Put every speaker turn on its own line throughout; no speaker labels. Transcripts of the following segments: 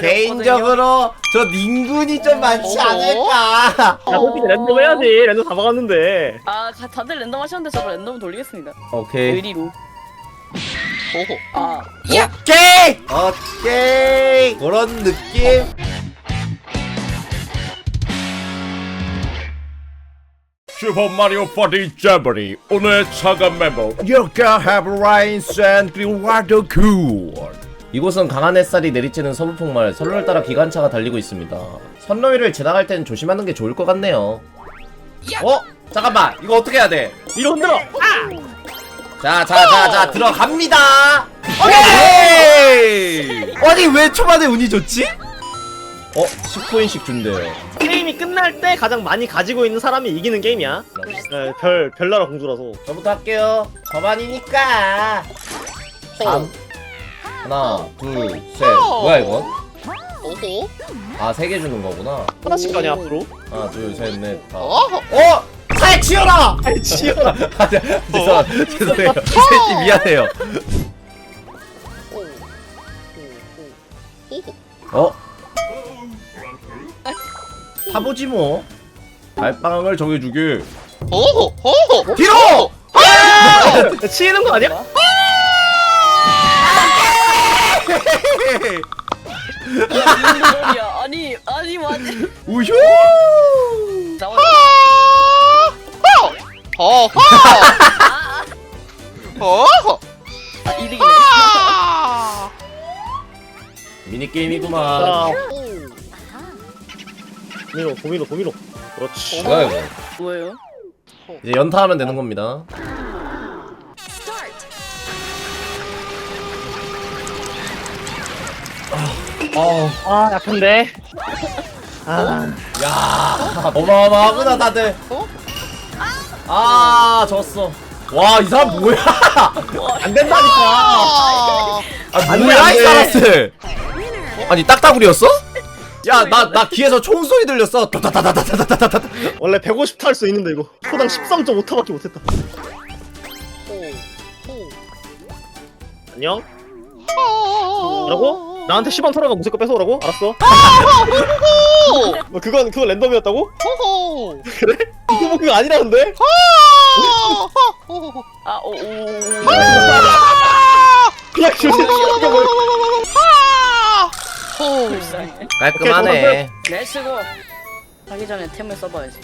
개인적으로 저 닝군이 좀 많지
어허.
않을까?
야 솔직히 랜덤 해야지. 랜덤 다 박았는데.
아 가- 다들 랜덤 하셨는데 저도 랜덤 돌리겠습니다.
오케이.
의리로.
호호.
아.
오케이! 오케이! 그런 느낌? 슈퍼 마리오 파티 재버리 오늘 차가 멤버 You can have rains and green water cool 이곳은 강한 햇살이 내리쬐는 서부폭말 선로를 따라 기관차가 달리고 있습니다 선로위를 지나갈 땐 조심하는 게 좋을 것 같네요 어? 잠깐만 이거 어떻게 해야 돼?
위로 흔들어
자, 자, 자, 자, 들어갑니다. 오케이. 아니 왜 초반에 운이 좋지? 어, 10코인씩 준대요.
게임이 끝날 때 가장 많이 가지고 있는 사람이 이기는 게임이야 네, 별 별나라 공주라서
저부터 할게요. 저반이니까. 3 하나, 둘, 셋. 뭐야 이건?
호호.
아, 세 개 주는 거구나.
하나씩 가냐 앞으로
하나, 둘, 셋, 넷, 다.
어허.
어! 살 치워라!
아이 지연아
아, 죄- 죄송, 죄송해요. 셋이 미안해요.
호호. 호호.
어? 타보지 뭐. 발빵을 정해주게.
호호. 호호.
뒤로!
치이는 거 아니야?
무슨 소리야? 아니 아니 맞.
우효!
나와.
호호. 호호.
아, 이득이네.
미니 게임이구만.
자 도미노 도미노 도미노 그렇지
뭐야 이거?
뭐예요?
이제 연타하면 되는 겁니다. 아,
아 약한데 아
야, 어마어마하구나 다들.
어?
아, 졌어. 와, 이 사람 뭐야?
안 된다니까
아.
아,
안 돼,
뭐야 안이
돼.
사람들? 아니 딱따구리였어? 야, 나 나 귀에서 총소리 들렸어. 따다다다다다다다.
원래 150타 할 수 있는데 이거 초당 13.5타밖에 못했다
호호.
안녕. 뭐라고? 나한테 10원 털어가 무색거 뺏어오라고? 알았어
호호.
뭐 그건 그건 랜덤이었다고?
호호.
이거 뭐 그거 아니라는데?
호호.
아 오. 오.
그냥 뭐
호호.
불쌍해.
깔끔하네.
렛츠고. 가기 전에 템을 써봐야지.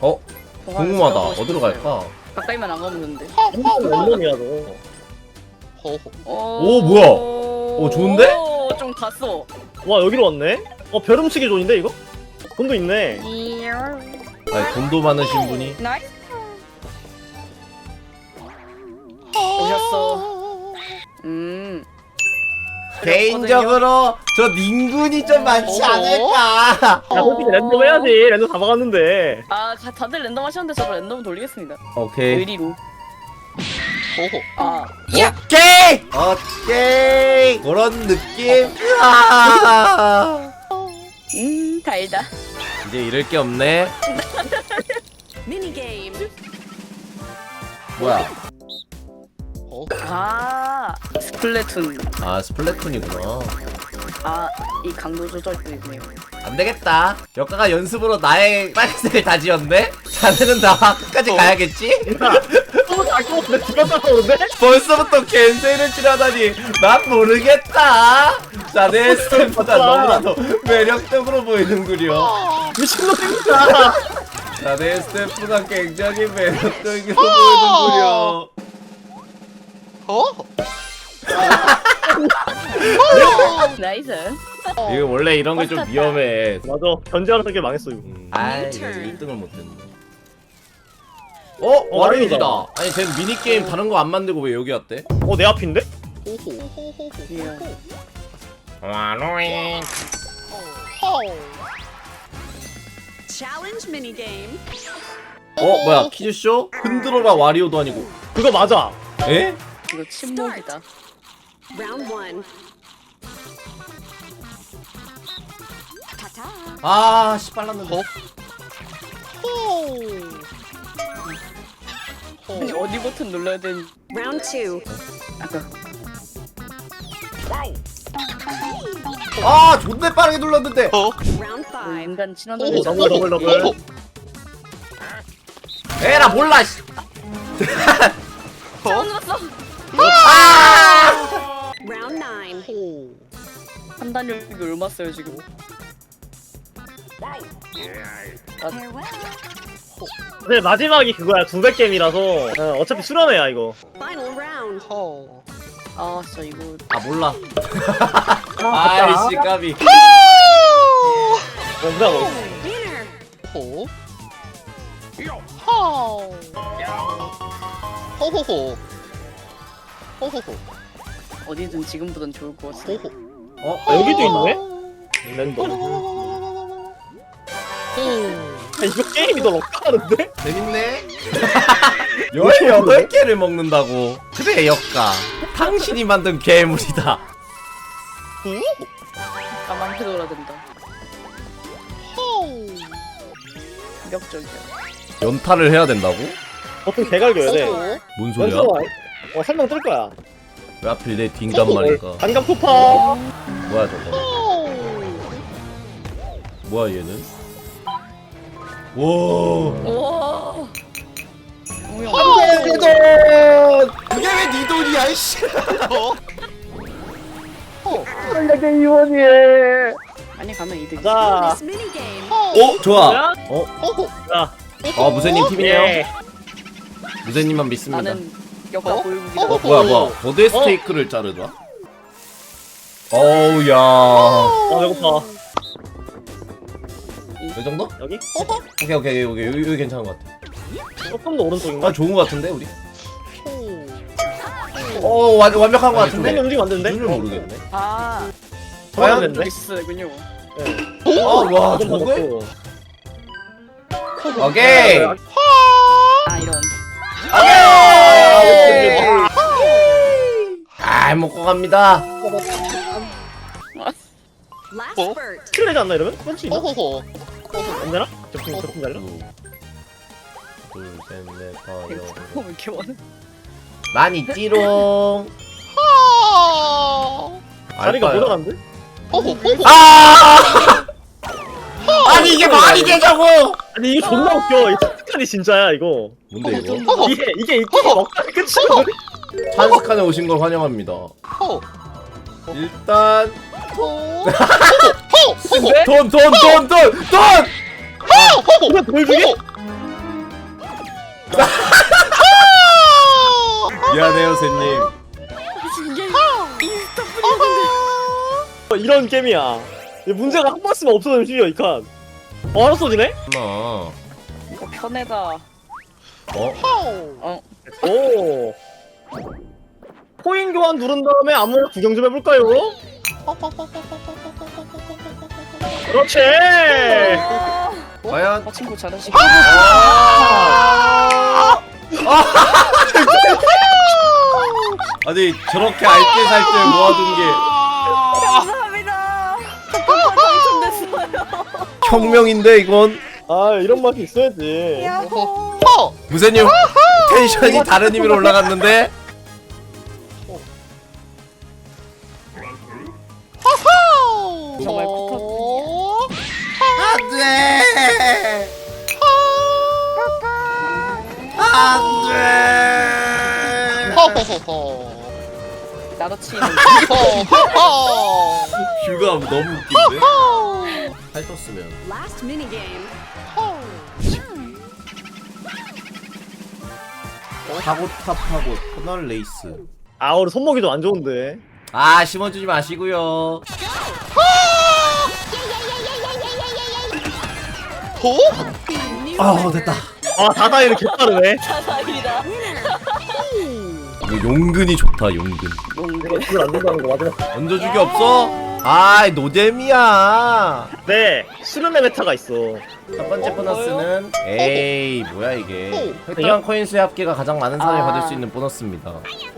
어,
동화를
궁금하다.
써보고
어디로
싶어요.
갈까?
가까이만 안 가면 되는데.
랜덤이야 너
호호.
오, 뭐야? 오, 좋은데?
오, 좀 갔어.
와 여기로 왔네? 어 별음치기 존인데 이거? 돈도 있네
아니, 돈도 많으신 분이.
나이스. 오셨어. 음.
개인적으로 저 닝군이 좀 많지
어허.
않을까?
야 솔직히 랜덤 해야지 랜덤 다 박았는데
아 가- 다들 랜덤 하셨는데 저도 랜덤 돌리겠습니다.
오케이.
의리로.
호호.
아
오케이! 오케이! 그런 느낌? 아.
음, 달다.
이제 잃을 게 없네.
미니게임.
뭐야?
아, 스플래툰.
아, 스플래툰이구나.
아, 이 강도 조절도 있네요.
안 되겠다. 역가가 연습으로 나의 빨간색을 다 지었네? 자네는 나와 끝까지 가야겠지?
아까운데 두명 따라오는데?
벌써부터 겐세이를 치려다니 난 모르겠다. 자네 스태프가 너무나도 매력적으로 보이는구려.
미친놈입니다
자네 스태프가 굉장히 매력적으로 보이는구려.
호호.
나이스.
이거 원래 이런 게 좀 위험해.
맞아 견제하는 게 망했어 이거
음. 아, 이거 1등을 못했네. 어? 와르이다. 아니, 쟤는 미니게임 다른 거 안 만들고 왜 여기 왔대?
어 내 앞인데?
Challenge minigame.
어, 뭐야, 퀴즈쇼? 흔들어라 와리오도 아니고.
그거 맞아
에?
이거 침묵이다.
Round one. Ta-ta.
아, 씨, 빨랐는데.
어디 버튼 눌러야 되는
Round two.
아
존내 빠르게 눌렀는데
어?
Round
뭐
five.
인간 친한
오,
놈이
더블 더블 더블
오,
에라 몰라 씨.
어?
Round nine.
오.
판단력이 얼마 써요 지금?
근데 마지막이 그거야 900게임이라서 어, 어차피 수련회야 이거
Final round.
어.
아 진짜 이거
아 몰라 아이씨 까비
너
Winner.
호. 호. 호호호. 호호호.
어디든 지금보단 좋을 것 같아.
호호.
어?
아, 여기도 있네? 랜덤
호.
아, 이거 게임이 더 럭하는데?
재밌네 18개를 먹는다고 그래 역가 당신이 만든 괴물이다
가만히 돌아든다.
호.
충격적이야.
연타를 해야 된다고?
보통 개갈겨야 돼
호호.
뭔 소리야?
연습 어 설명 뜰 거야
왜 하필 내 딩간 말일까
반갑 토파
뭐야 저거
호.
뭐야 얘는? 와
우와. 우영.
도전! 그게 왜 네 돈이야 이씨
호. 호.
아니 가면 이득.
자
This mini game.
어? 좋아? 어?
자
어 무쇠님 팀이네요
예.
무쇠님만 믿습니다
나는 역과
어?
보유국이다.
어 뭐야 뭐야 거대 스테이크를 자르더라? 어우 야
아 배고파
이 정도?
여기?
호호.
오케이 오케이 여기 여기, 여기 괜찮은 것 같아
조금 더 오른쪽인가?
아 좋은 것 같은데 우리?
호.
어 완, 완벽한 것 같은데?
움직이면 안 되는데?
눈을 모르겠네
아,
과연? 되는데?
있었군요.
아와
조금 더
저거에?
먹고.
오케이
아 이런.
아 먹고 갑니다
Last
어?
spurt.
킬 내지 않나 이러면? 펀치 있나?
호호호.
안 되나? 접근 접근 잘려?
둘셋넷 다섯
어, 왜 이렇게 많아?
많이 찌롱
호.
자리가
알바야.
모자란데?
아! 아니 이게 말이 되자고!
아니 이거 존나 웃겨 이 착각이 진짜야 이거
뭔데 이거?
이게 이게 이 게임 먹다가 끝이거든?
찬스칸에 오신 걸 환영합니다.
호.
일단
호. 호호.
돈돈돈돈 돈!
호호.
이거 보여주게?
미안해요 새님.
어, 이런 게임이야 이 문제가 한번 쓰면 없어지면 쉬워 이칸 어 알았어 지네?
엄마.
이거 편해다.
어?
어,
오 코인 교환 누른 다음에 아무나 구경 좀 해볼까요? 그렇지
과연?
어, 친구 잘하시고.
아니 저렇게 알뜰 살뜰 모아둔 게
감사합니다. 당첨됐어요.
혁명인데 이건
아 이런 맛이 있어야지
야호.
호.
무쇠님 텐션이 다른 의미로 올라갔는데.
정말
호.
안돼 안돼
호호호호.
나도 치는.
호호호.
뷰가 너무 웃긴데 팔 떴으면
Last mini game.
타고 탑하고 터널 레이스
아 우리 손목이 좀 안 좋은데
아 심어주지 마시고요
호.
New
아
winner.
됐다
아 다다이는 개빠르네
다행이다.
이거 용근이 좋다 용근
농구.
그걸 안 된다는 거 맞아
얹어주기 없어? 아이 노잼이야
네 수련의 메타가 있어
첫 번째 보너스는 에이 뭐야 이게
어,
획득한 코인 수의 합계가 가장 많은 사람이
아.
받을 수 있는 보너스입니다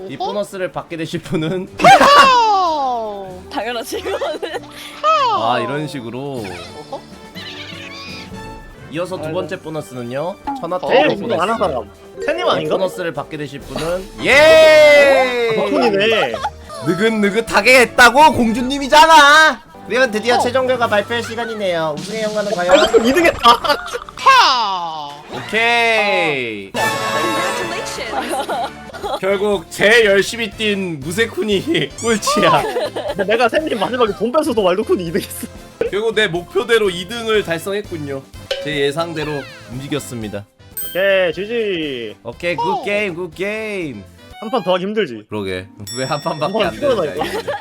이 보너스를 받게 되실 분은.
당연하지 이거는.
아 이런 식으로 이어서 두 번째 보너스는요 천하태
제일
보너스 이
아닌가?
보너스를 받게 되실 분은 예
버튼이네
느긋느긋하게 했다고 공주님이잖아. 그러면 드디어
어.
최종 결과 발표할 시간이네요. 우승의 영광은
아
과연?
이거 2등했다
하.
오케이. 결국 제일 열심히 뛴 무세쿤이 꼴찌야.
내가 샘님 마지막에 돈 뺏어도 말도쿤이 2등했어
결국 내 목표대로 2등을 달성했군요. 제 예상대로 움직였습니다.
오케이 지지
오케이 굿 게임 굿 게임.
한 판 더 하기 힘들지
그러게 왜 한 판밖에 안
이거.
알겠네.